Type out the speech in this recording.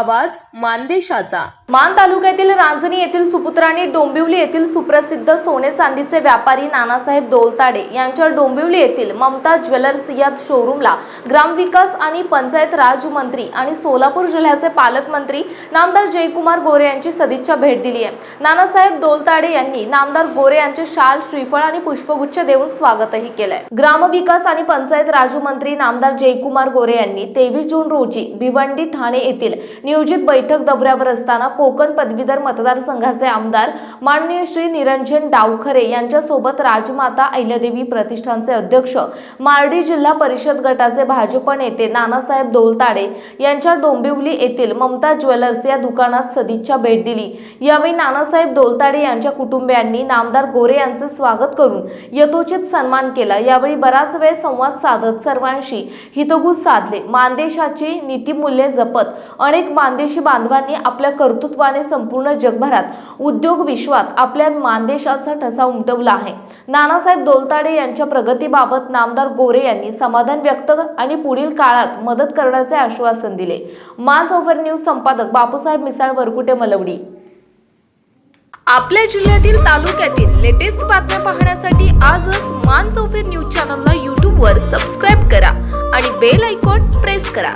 आवाज मानदेशाचा. मान तालुक्यातील रांजणी येथील सुपुत्र आणि डोंबिवली येथील सुप्रसिद्ध सोने चांदीचे व्यापारी नानासाहेब दोलताडे यांच्या डोंबिवली येथील ममता ज्वेलर्स या शोरूमला ग्रामविकास आणि पंचायत राजमंत्री आणि सोलापूर जिल्ह्याचे पालकमंत्री नामदार जयकुमार गोरे यांची सदिच्छा भेट दिली आहे. नानासाहेब दोलताडे यांनी नामदार गोरे यांचे शाल श्रीफळ आणि पुष्पगुच्छ देऊन स्वागतही केलंय. ग्रामविकास आणि पंचायत राजमंत्री नामदार जयकुमार गोरे यांनी तेवीस जून रोजी भिवंडी ठाणे येथील नियोजित बैठक दौऱ्यावर असताना कोकण पदवीधर मतदारसंघाचे आमदार माननीय श्री निरंजन डावखरे यांच्यासोबत राजमाता अहिल्यादेवी प्रतिष्ठानचे अध्यक्ष मार्डी जिल्हा परिषद गटाचे भाजप नेते नानासाहेब दोलताडे यांच्या डोंबिवली येथील ममता ज्वेलर्स या दुकानात सदिच्छा भेट दिली. यावेळी नानासाहेब दोलताडे यांच्या कुटुंबियांनी नामदार गोरे यांचे स्वागत करून यथोचित सन्मान केला. यावेळी बराच वेळ संवाद साधत सर्वांशी हितगुज साधले. मानदेशाची नीतिमूल्ये जपत अनेक मानदेशी बांधवांनी आपल्या कर्तृत्वाने संपूर्ण जगभरात उद्योग विश्वात आपल्या मानदेशाचा ठसा उमटवला आहे. नानासाहेब दोलताडे यांच्या प्रगतीबाबत नामदार गोरे यांनी समाधान व्यक्त आणि पुढील काळात मदत करण्याचे आश्वासन दिले. मान्स ओव्हर न्यूज संपादक बापूसाहेब मिसाळ वरकुटे मलवडी. आपल्या जिल्ह्यातील तालुक्यातील लेटेस्ट बातम्या पाहण्यासाठी आजच मान चौफेर न्यूज चॅनलला यूट्यूबवर सबस्क्राईब करा आणि बेल आयकॉन प्रेस करा.